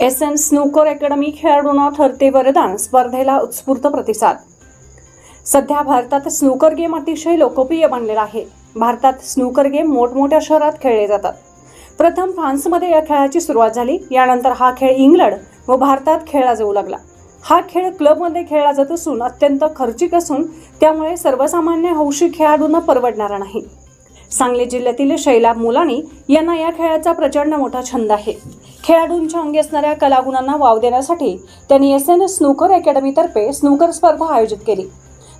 S N snooker academy खेळाडूंना ठरते वरदान स्पर्धेला उत्स्फूर्त प्रतिसाद. सध्या भारतात स्नूकर गेम अतिशय लोकप्रिय बनलेला आहे. भारतात स्नूकर गेम मोठमोठ्या शहरात खेळले जातात. प्रथम फ्रान्समध्ये या खेळाची सुरुवात झाली. यानंतर हा खेळ इंग्लंड व भारतात खेळला जाऊ लागला. हा खेळ क्लबमध्ये खेळला जात असून अत्यंत खर्चिक असून त्यामुळे सर्वसामान्य हौशी खेळाडूंना परवडणारा नाही. सांगली जिल्ह्यातील शैलाब मुलानी यांना या खेळाचा प्रचंड मोठा छंद आहे. खेळाडूंच्या अंगी असणाऱ्या कलागुणांना वाव देण्यासाठी त्यांनी एस एन स्नूकर अकॅडमीतर्फे स्नूकर स्पर्धा आयोजित केली.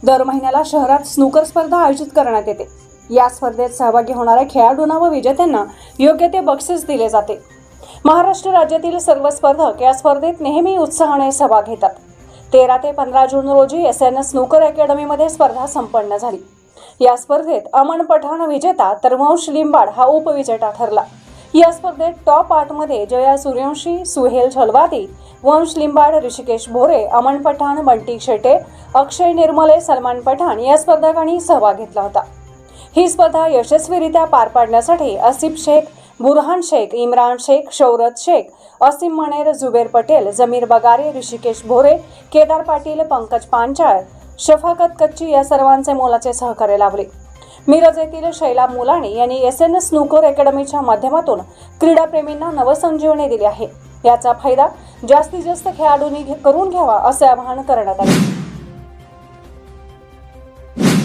दर महिन्याला शहरात स्नूकर स्पर्धा आयोजित करण्यात येते. या स्पर्धेत सहभागी होणाऱ्या खेळाडूंना व विजेत्यांना योग्य ते बक्षीस दिले जाते. महाराष्ट्र राज्यातील सर्व स्पर्धक या स्पर्धेत नेहमी उत्साहाने सहभाग घेतात. तेरा ते पंधरा जून रोजी एस एन स्नूकर अकॅडमीमध्ये स्पर्धा संपन्न झाली. या स्पर्धेत अमन पठाण विजेता तर वंश लिंबाड हा उपविजेता ठरला. या स्पर्धेत टॉप आठमध्ये जया सूर्यवंशी सुहेल छलवादी वंश लिंबाड ऋषिकेश भोरे अमन पठाण बंटी शेटे अक्षय निर्मले सलमान पठाण या स्पर्धकांनी सहभाग घेतला होता. ही स्पर्धा यशस्वीरित्या पार पाडण्यासाठी असिफ शेख बुरहान शेख इम्रान शेख शौरत शेख असीम मणेर जुबेर पटेल जमीर बगारे ऋषिकेश भोरे केदार पाटील पंकज पांचाळ शफाकत कच्ची या सर्वांचे मोलाचे सहकार्य लाभले. मिरज येथील शैला मुलाणी यांनी एस एन एस स्नूकर अकॅडमीच्या माध्यमातून क्रीडाप्रेमींना नवसंजीवनी दिली आहे. याचा फायदा जास्तीत जास्त खेळाडूंनी घे- करून घ्यावा असे आवाहन करण्यात आले.